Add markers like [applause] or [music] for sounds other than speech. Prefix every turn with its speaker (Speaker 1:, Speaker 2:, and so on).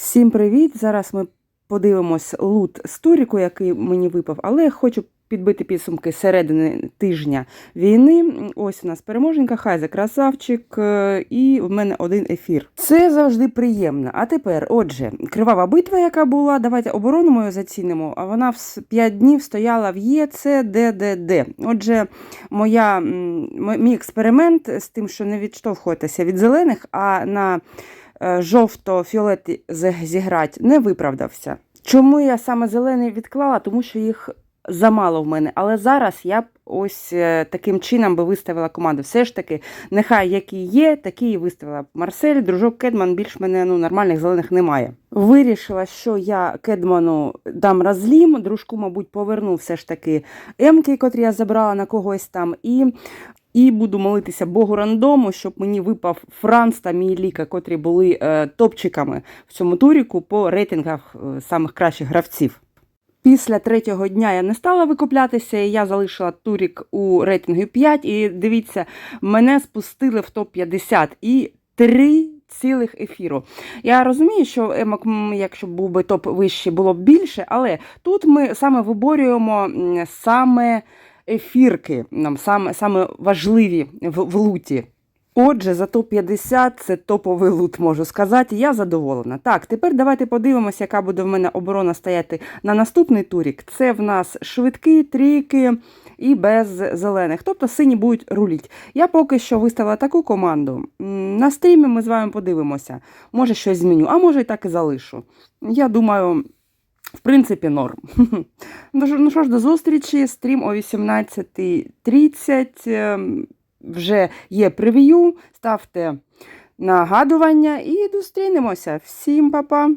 Speaker 1: Всім привіт! Зараз ми подивимось лут з туріку, який мені випав, але хочу підбити підсумки середини тижня війни. Ось у нас переможенька, Хайзе красавчик, е, і в мене один ефір. Це завжди приємно. А тепер, отже, кривава битва, яка була, давайте оборону мою зацінимо. А вона в 5 днів стояла в ЄЦДДД. Отже, моя, мій експеримент з тим, що не відштовхуєтеся від зелених, а на е, жовто-фіолеті з- зіграти, не виправдався. Чому я саме зелений відклала? Тому що їх замало в мене. Але зараз я б ось е, таким чином би виставила команду. Все ж таки, нехай які є, такі і виставила. Марсель, дружок Кедман, більш мене ну, нормальних зелених немає. Вирішила, що я Кедману дам розлім, дружку, мабуть, поверну все ж таки емки, котрі я забрала на когось там. І і буду молитися Богу рандому, щоб мені випав Франц та Міліка, котрі були е, топчиками в цьому туріку по рейтингах е, самих кращих гравців. Після третього дня я не стала викуплятися, і я залишила турік у рейтингу 5. І дивіться, мене спустили в топ-50 і три цілих ефіру. Я розумію, що емок, якщо був би топ вище, було б більше, але тут ми саме виборюємо саме ефірки, нам саме, саме важливі в, в луті. Отже, за топ-50 це топовий лут, можу сказати. Я задоволена. Так, тепер давайте подивимося, яка буде в мене оборона стояти на наступний турік. Це в нас швидкі трійки і без зелених. Тобто сині будуть руліть. Я поки що виставила таку команду. На стрімі ми з вами подивимося. Може щось зміню, а може і так і залишу. Я думаю. В принципі, норм. [laughs] Ну що- ну ж, до зустрічі. Стрім о 18.30. Ем, Вже є прев'ю. Ставте нагадування і зустрінемося. Всім па-па!